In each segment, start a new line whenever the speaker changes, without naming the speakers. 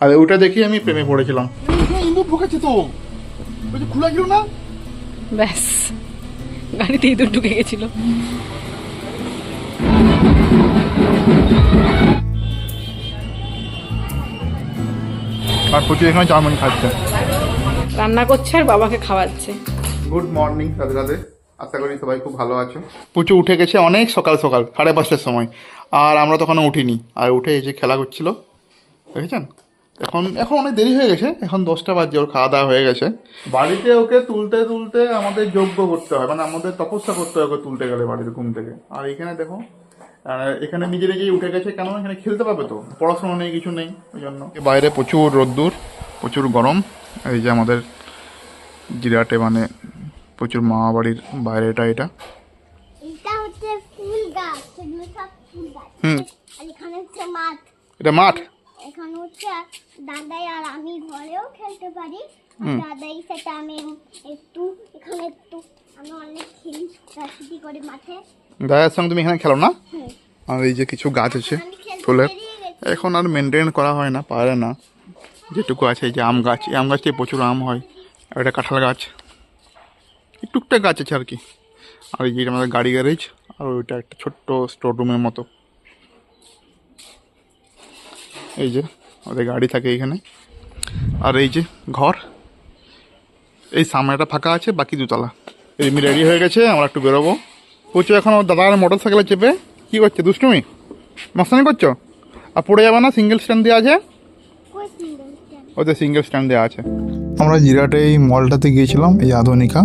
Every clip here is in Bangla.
আর ওটা দেখি আমি প্রেমে পড়েছিলাম।
ইন্দুর ঢুকেছে তো। ওই যে খোলা গেল না?
ব্যাস গাড়িতে ইঁদুর ঢুকে গেছিল।
আর প্রচুর এখানে চাউমিন খাচ্ছে।
রান্না করছে আর বাবাকে খাওয়াচ্ছে।
Good morning Radhe Radhe. আশা করি সবাই খুব ভালো আছো। পুচু উঠে গেছে অনেক সকাল সকাল সাড়ে পাঁচটার সময়। আর আমরা তখন উঠিনি। আর উঠে এই যে খেলা করছিল দেখেছেন? এখন এখন অনেক দেরি হয়ে গেছে। এখন দশটা বাজে ওর খাওয়া দাওয়া হয়ে গেছে। বাড়িতে ওকে তুলতে তুলতে আমাদের যোগ্য করতে হয়। মানে আমাদের তপস্যা করতে হয় ওকে তুলতে গেলে বাড়িতে ঘুম থেকে। আর এখানে দেখো এখানে নিজে নিজেই উঠে গেছে। কেন এখানে খেলতে পারবে তো। পড়াশোনা নেই কিছু নেই ওই জন্য। বাইরে প্রচুর রোদ্দুর প্রচুর গরম। এই যে আমাদের জিরাটে মানে প্রচুর মামা বাড়ির বাইরেটা এটা।
এটা হচ্ছে ফুল গাছ এগুলো সব ফুল গাছ।
হুম।
আর এখানে হচ্ছে মাঠ।
এটা মাঠ?
এখানে হচ্ছে দাদাই আর আমি ঘরেও খেলতে পারি। দাদাই সাথে আমি একটু এখানে একটু আমি অনেক খেলি রাশিটি করে মাঠে।
দাদার সঙ্গে তুমি এখানে খেলো না? আর এই যে কিছু গাছ আছে ফুলের এখন আর মেনটেন করা হয় না পারে না। যেটুকু আছে যে আম গাছ এই আম গাছ থেকে প্রচুর আম হয়। আর এটা কাঁঠাল গাছ। টুকটাক গাছ আছে আর কি। আর এই যে আমাদের গাড়ি গ্যারেজ আর ওইটা একটা ছোট্ট স্টোর রুমের মতো। এই যে ওদের গাড়ি থাকে এইখানে আর এই যে ঘর। এই সামনেটা ফাঁকা আছে বাকি দুতলা। এমনি রেডি হয়ে গেছে আমরা একটু বেরোবো। প্রচুর এখন ওর দাদার মোটর সাইকেলে চেপে কী করছে দুষ্টুমি? মস্তানি করছ? আর পড়ে যাবে না সিঙ্গেল স্ট্যান্ড দেওয়া আছে?
ওদের সিঙ্গেল স্ট্যান্ড
দেওয়া আছে। আমরা জিরাটে এই মলটাতে গিয়েছিলাম এই আধুনিকা।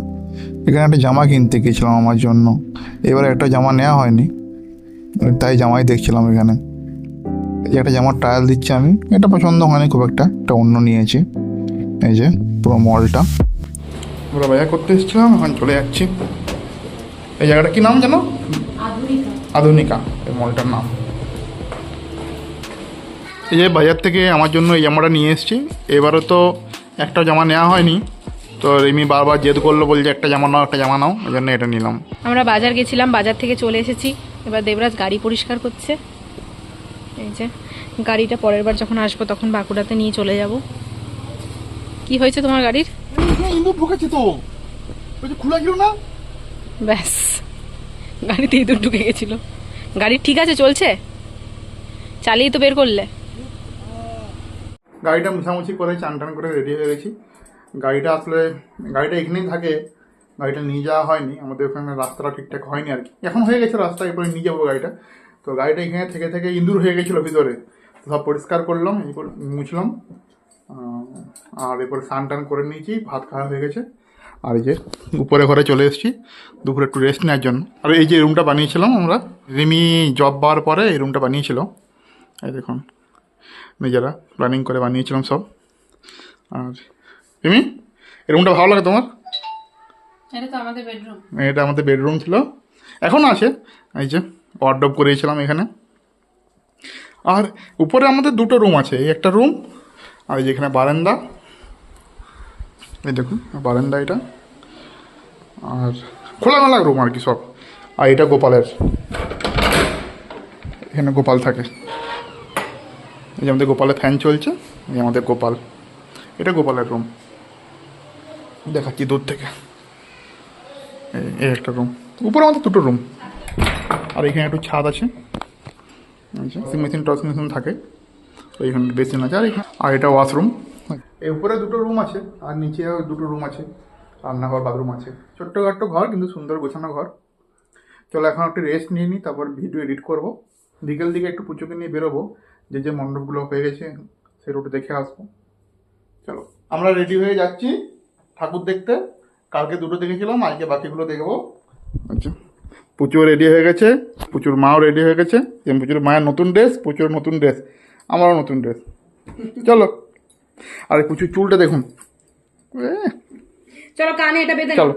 এখানে একটা জামা কিনতে গিয়েছিলাম আমার জন্য। এবার একটা জামা নেওয়া হয়নি। তাই জামাই দেখছিলাম এখানে। যে একটা জামার ট্রায়াল দিচ্ছি আমি। এটা পছন্দ হয়নি খুব একটা একটা অন্য নিয়েছি। এই যে পুরো মলটা আমরা বাজার করতে এসেছিলাম এখন চলে যাচ্ছি। এই জায়গাটা কি নাম জানো? আধুনিকা। এই মলটার নাম। এই যে বাজার থেকে আমার জন্য এই জামাটা নিয়ে এসেছি। এবারও তো একটা জামা নেওয়া হয়নি। তো রিমি বারবার জেদ করল বলছে একটা জামা নাও একটা জামা নাও। ওই জন্য এটা নিলাম।
আমরা বাজার গেছিলাম বাজার থেকে চলে এসেছি। এবার দেবরাজ গাড়ি পরিষ্কার করছে। এই যে গাড়িটা পরের বার যখন আসব তখন বাঁকুড়াতে নিয়ে চলে যাব। কি হয়েছে তোমার গাড়ির?
ইন্দুর ঢুকেছে তো। খোলা না?
ব্যাস গাড়িতে ইঁদুর ঢুকে গেছিল। গাড়ি ঠিক আছে চলছে? চালিয়ে তো বের করলে।
গাড়িটা মুছামুছি করে চান টান করে রেডি হয়ে গেছি। গাড়িটা আসলে গাড়িটা এখানেই থাকে। গাড়িটা নিয়ে যাওয়া হয়নি। আমাদের ওখানে রাস্তাটা ঠিকঠাক হয়নি আর কি। এখন হয়ে গেছে রাস্তা এরপরে নিয়ে যাব গাড়িটা। তো গাড়িটা এখানে থেকে থেকে ইঁদুর হয়ে গেছিল ভিতরে। তো সব পরিষ্কার করলাম এই মুছলাম আর এরপরে স্নান টান করে নিয়েছি ভাত খাওয়া হয়ে গেছে। আর এই যে উপরে ঘরে চলে এসেছি দুপুরে একটু রেস্ট নেওয়ার জন্য। আর এই যে রুমটা বানিয়েছিলাম আমরা রিমি জব পাওয়ার পরে এই রুমটা বানিয়েছিল। এই দেখুন নিজেরা প্ল্যানিং করে বানিয়েছিলাম সব। আর রিমি এই রুমটা ভালো লাগে তোমার?
এটা তো আমাদের বেডরুম
এটা আমাদের বেডরুম ছিল। এখনও আছে এই যে ওয়ার্ডব করিয়েছিলাম এখানে। আর উপরে আমাদের দুটো রুম আছে, এই একটা রুম আর এই যে এখানে বারান্দা। এই দেখুন, বারান্দা এটা। আর খোলামেলা রুম আর কি সব। আর এটা গোপালের। এখানে গোপাল থাকে। এই যে আমাদের গোপালের ফ্যান চলছে, এই আমাদের গোপাল। এটা গোপালের রুম দেখাচ্ছি দূর থেকে। এই একটা রুম উপরে আমাদের দুটো রুম আর এখানে একটু ছাদ আছে। ওয়াশিং মেশিন টশিং মেশিন থাকে। তো এখানে বেসিন আছে। আর এখানে আর এটা ওয়াশরুম। এই উপরে দুটো রুম আছে আর নিচে দুটো রুম আছে রান্নাঘর বাথরুম আছে। ছোট্টখাট্ট ঘর কিন্তু সুন্দর গোছানো ঘর। চলো এখন একটু রেস্ট নিয়ে নিই তারপর ভিডিও এডিট করব। বিকেল দিকে একটু পুজোকে নিয়ে বেরোবো। যে যে মণ্ডপগুলো হয়ে গেছে সে রুটে দেখে আসব। চলো আমরা রেডি হয়ে যাচ্ছি ঠাকুর দেখতে। কালকে দুটো দেখেছিলাম আজকে বাকিগুলো দেখব। আচ্ছা। পুচো রেডি হয়ে গেছে পুচুর মাও রেডি হয়ে গেছে যেমন পুচুর মায়ের নতুন ড্রেস পুচুর নতুন ড্রেস আমারও নতুন ড্রেস চলো আর পুচুর চুলটা দেখুন।
চলো কানে এটা বেঁধে
চলো।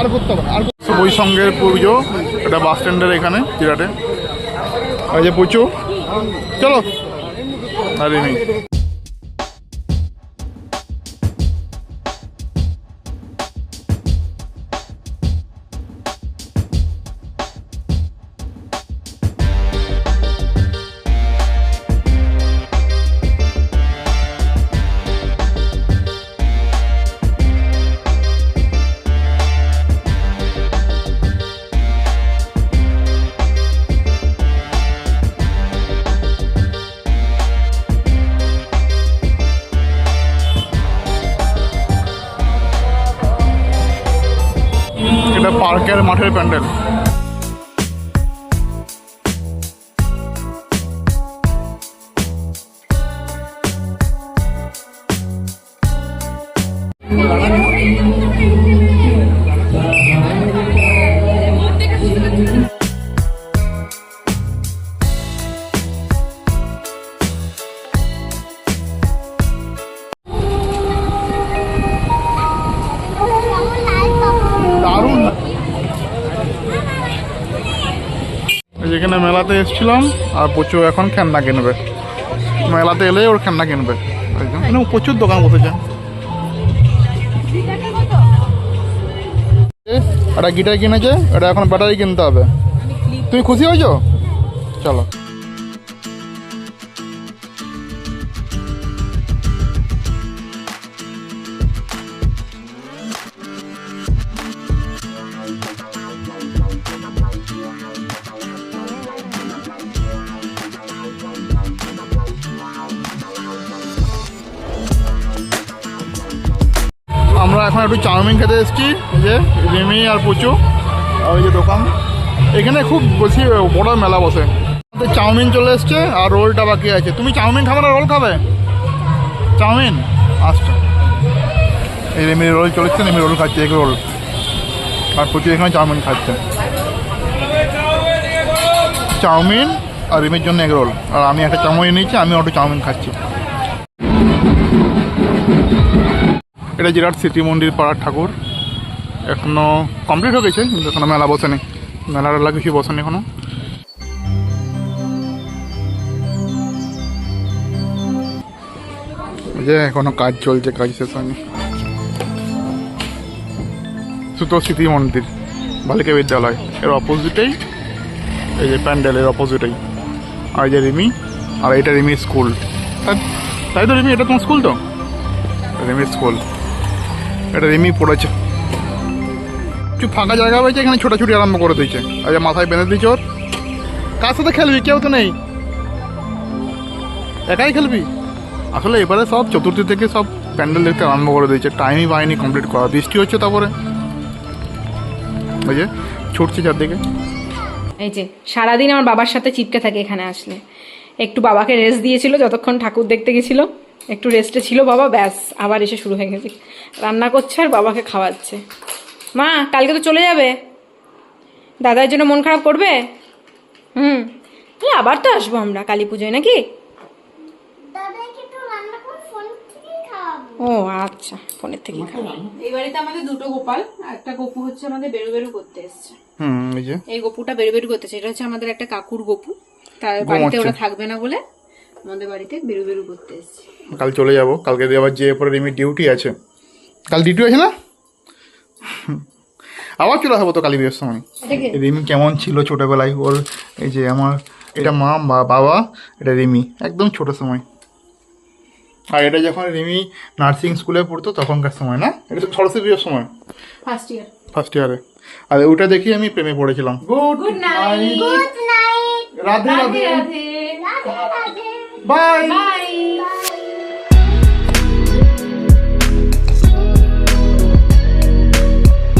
আর করতে হবে আর সঙ্গে পুজো এটা বাস স্ট্যান্ডের এখানে চিরাটে এই যে পুচু চলো আরে পার্কের মাঠের প্যান্ডেল। যেখানে মেলাতে এসেছিলাম আর প্রচুর এখন খেলনা কিনবে। মেলাতে এলে ওর খেলনা কিনবে। একদম। প্রচুর দোকান বসেছে। একটা গিটার কিনেছে এটা এখন ব্যাটারি কিনতে হবে। তুমি খুশি হয়েছো? চলো। এখন একটু চাউমিন খেতে এসেছি যে রিমি আর পুচু, আর ওই যে দোকান। এখানে খুব বেশি বড় মেলা বসে। চাউমিন চলে এসছে, আর রোলটা বাকি আছে। তুমি চাউমিন খাবে না, রোল খাবে? চাউমিন? আচ্ছা। এই রিমি রোল চলেছে, রিমি রোল খাচ্ছে এগ রোল। আর পুচু এখানে চাউমিন খাচ্ছে। চাউমিন আর রিমির জন্য এগ রোল। আর আমি একটা চাউমিন নিয়েছি আমি একটু চাউমিন খাচ্ছি। এটা জিরাট স্মৃতি মন্দির পাড়ার ঠাকুর। এখনও কমপ্লিট হয়ে গেছে, কিন্তু এখনও মেলা বসেনি। মেলার এলা কিছু বসেনি এখনও। যে এখনও কাজ চলছে, কাজ শেষ হয়নি। সুতো স্মৃতি মন্দির, বালিকা বিদ্যালয়। এর অপোজিটেই, এই যে প্যান্ডেলের অপোজিটেই। আর যে রিমি, আর এটা রিমি স্কুল। তাই তো রিমি, এটা তোমার স্কুল তো? রিমি স্কুল। এটা রিমি পড়েছে। কিছু ফাঁকা জায়গা হয়েছে এখানে ছোটাছুটি আরম্ভ করে দিয়েছে। আর মাথায় বেঁধে দিয়েছে ওর। কার সাথে খেলবি? কেউ তো নেই। একাই খেলবি? আসলে এবারে সব চতুর্থী থেকে সব প্যান্ডেল দেখতে আরম্ভ করে দিয়েছে। টাইমই পায়নি কমপ্লিট করা। বৃষ্টি হচ্ছে তারপরে। ওই যে, ছুটছে চারদিকে।
এই যে, সারাদিন আমার বাবার সাথে চিপকে থাকে এখানে আসলে। একটু বাবাকে রেস্ট দিয়েছিল, যতক্ষণ ঠাকুর দেখতে গেছিল। একটু রেস্টে ছিল বাবা ব্যাস আবার এসে শুরু হয়ে গেছে। রান্না করছে আর বাবাকে খাওয়াচ্ছে। মা কালকে তো চলে যাবে। দাদার জন্য মন খারাপ করবে? হুম তাহলে আবার তো আসব আমরা কালী পুজোয় নাকি?
দাদাকে তো রান্না করে ফোন থেকেই খাওয়াবো।
ও আচ্ছা ফোনের থেকে এই বাড়িতে আমাদের দুটো গোপাল আর একটা গপু হচ্ছে আমাদের বেরু বেরু করতে এসছে।
হুম এই যে।
এই গপুটা বেরু বেরু করতেছে এটা হচ্ছে আমাদের একটা কাকুর গপু। তার বাড়িতে ওরা থাকবে না বলে। আমাদের বাড়িতে বেরু বেরু করতে এসছে।
কাল চলে যাব। কালকে দিয়ে আবার যে পরে রিমির ডিউটি আছে। কাল ডিউটি আছে না? আবার চলে আসব তো কালী বিয়ের সময়। রিমি কেমন ছিল ছোটবেলায়? ওর এই যে আমার এটা মা বা বাবা এটা রিমি। একদম ছোট সময়। আর এটা যখন রিমি নার্সিং স্কুলে পড়তো তখনকার সময় না? এটা তো সরস্বতী পুজোর সময়।
ফার্স্ট ইয়ার
ফার্স্ট ইয়ারে আর ওটা দেখি আমি প্রেমে পড়েছিলাম। Good
good night
good night
Radhe Radhe.
Radhe
Radhe.
Bye.
Bye.